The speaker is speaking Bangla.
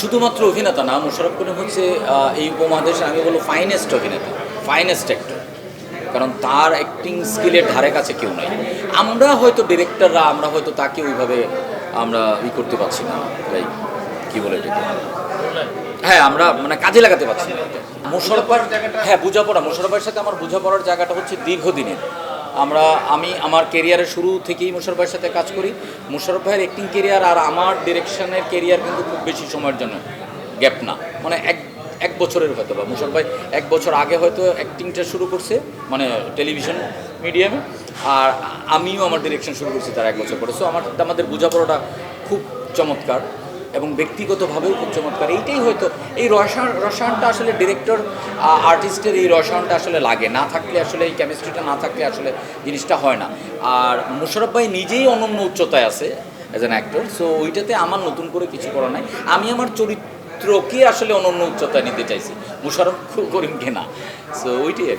শুধুমাত্র অভিনেতা না, মোশাররফ করিম হচ্ছে এই উপমহাদেশে আমি বলব ফাইনেস্ট অভিনেতা ফাইনেস্ট অ্যাক্টর কারণ তার অ্যাক্টিং স্কিলের ধারে কাছে কেউ নাই। আমরা হয়তো ডিরেক্টররা আমরা হয়তো তাকে ওইভাবে আমরা ই করতে পারছি না লাইক কী বলে এটাকে? হ্যাঁ আমরা মানে কাজে লাগাতে পারছি না। মোশারফার হ্যাঁ বোঝাপড়া মোশারফের সাথে আমার বোঝাপড়ার জায়গাটা হচ্ছে দীর্ঘদিনের। আমরা, আমি আমার কেরিয়ারের শুরু থেকেই মোশারফের সাথে কাজ করি। মোশারফ ভাইয়ের অ্যাক্টিং কেরিয়ার আর আমার ডিরেকশনের কেরিয়ার কিন্তু খুব বেশি সময়ের জন্য গ্যাপ না। মানে এক এক বছরের হয়তো বা মোশারফ ভাই এক বছর আগে হয়তো অ্যাক্টিংটা শুরু করছে মানে টেলিভিশন মিডিয়ামে আর আমিও আমার ডিরেকশন শুরু করছি তার এক বছর পরে। সো আমার, আমাদের বোঝাপড়াটা খুব চমৎকার। এবং ব্যক্তিগতভাবেও খুব চমৎকার। এইটাই হয়তো, এই রসায়ন, রসায়নটা আসলে ডিরেক্টর আর্টিস্টের এই রসায়নটা আসলে লাগে। না থাকলে আসলে, এই কেমিস্ট্রিটা না থাকলে আসলে জিনিসটা হয় না। আর মুশারফ ভাই নিজেই অনন্য উচ্চতায় আছে অ্যাজ অ্যান অ্যাক্টর সো ওইটাতে আমার নতুন করে কিছু করা নাই। আমি আমার চরিত্রকে আসলে অনন্য উচ্চতায় নিতে চাইছি। মুশারফ করিমকে না। সো ওইটাই।